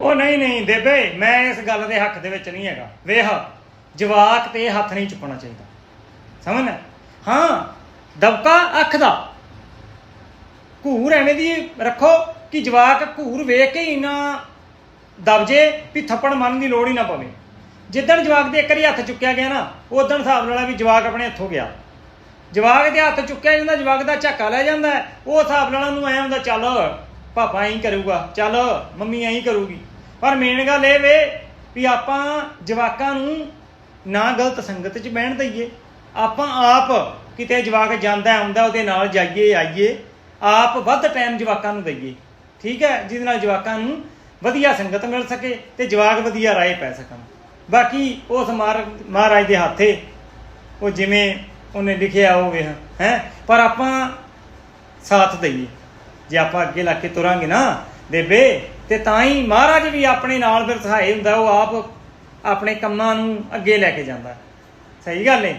ਉਹ ਨਹੀਂ ਨਹੀਂ, ਬੇਬੇ, ਮੈਂ ਇਸ ਗੱਲ ਦੇ ਹੱਕ ਦੇ ਵਿੱਚ ਨਹੀਂ ਹੈਗਾ। ਵੇਖ, ਜਵਾਕ ਤੇ ਹੱਥ ਨਹੀਂ ਚੁੱਕਣਾ ਚਾਹੀਦਾ। ਸਮਝਣਾ ਹਾਂ, ਦਬਕਾ ਅੱਖ ਦਾ। ਘੂਰ ਐਵੇਂ ਦੀ ਰੱਖੋ ਕਿ ਜਵਾਕ ਘੂਰ ਵੇਖ ਕੇ ਹੀ ਨਾ ਦਬ ਜੇ ਵੀ ਥੱਪੜ ਮੰਨ ਦੀ ਲੋੜ ਹੀ ਨਾ ਪਵੇ। ਜਿੱਦਣ ਜਵਾਕ ਦੇ ਇੱਕ ਵਾਰੀ ਹੱਥ ਚੁੱਕਿਆ ਗਿਆ ਨਾ, ਉਦੋਂ ਹਿਸਾਬ ਲਾਲਾ ਵੀ ਜਵਾਕ ਆਪਣੇ ਹੱਥੋਂ ਗਿਆ। ਜਵਾਕ ਦੇ ਹੱਥ ਚੁੱਕਿਆ ਜਾਂਦਾ, ਜਵਾਕ ਦਾ ਝਾਕਾ ਲੈ ਜਾਂਦਾ, ਉਹ ਹਿਸਾਬ ਲਾਲਾ ਨੂੰ ਐਂ ਹੁੰਦਾ, ਚੱਲ ਪਾਪਾ ਐਂ ਕਰੂਗਾ, ਚੱਲ ਮੰਮੀ ਐਂ ਕਰੂਗੀ। ਪਰ ਮੇਨ ਗੱਲ ਇਹ ਵੇ ਵੀ ਆਪਾਂ ਜਵਾਕਾਂ ਨੂੰ ਨਾ ਗਲਤ ਸੰਗਤ 'ਚ ਬਹਿਣ ਦਈਏ। ਆਪਾਂ ਆਪ ਕਿਤੇ ਜਵਾਕ ਜਾਂਦਾ ਆਉਂਦਾ ਉਹਦੇ ਨਾਲ ਜਾਈਏ, ਆਈਏ, ਆਪ ਵੱਧ ਟਾਈਮ ਜਵਾਕਾਂ ਨੂੰ ਦਈਏ। ਠੀਕ ਹੈ, ਜਿਹਦੇ ਨਾਲ ਜਵਾਕਾਂ ਨੂੰ ਵਧੀਆ ਸੰਗਤ ਮਿਲ ਸਕੇ ਤੇ ਜਵਾਕ ਵਧੀਆ ਰਾਏ ਪੈ ਸਕਣ। ਬਾਕੀ ਉਸ ਮਾਰ, ਮਹਾਰਾਜ ਦੇ ਹੱਥੇ ਉਹ ਜਿਵੇਂ ਉਹਨੇ ਲਿਖਿਆ ਹੋਵੇ ਹੈ, ਪਰ ਆਪਾਂ ਸਾਥ ਦਈਏ। ਜੇ ਆਪਾਂ ਅੱਗੇ ਲੱਗ ਕੇ ਤੁਰਾਂਗੇ ਨਾ, ਬੇਬੇ, ਤੇ ਤਾਂ ਹੀ ਮਹਾਰਾਜ ਵੀ ਆਪਣੇ ਨਾਲ ਫਿਰ ਸਹਾਈ ਹੁੰਦਾ, ਉਹ ਆਪ ਆਪਣੇ ਕੰਮਾਂ ਨੂੰ ਅੱਗੇ ਲੈ ਕੇ ਜਾਂਦਾ। ਸਹੀ ਗੱਲ ਏ।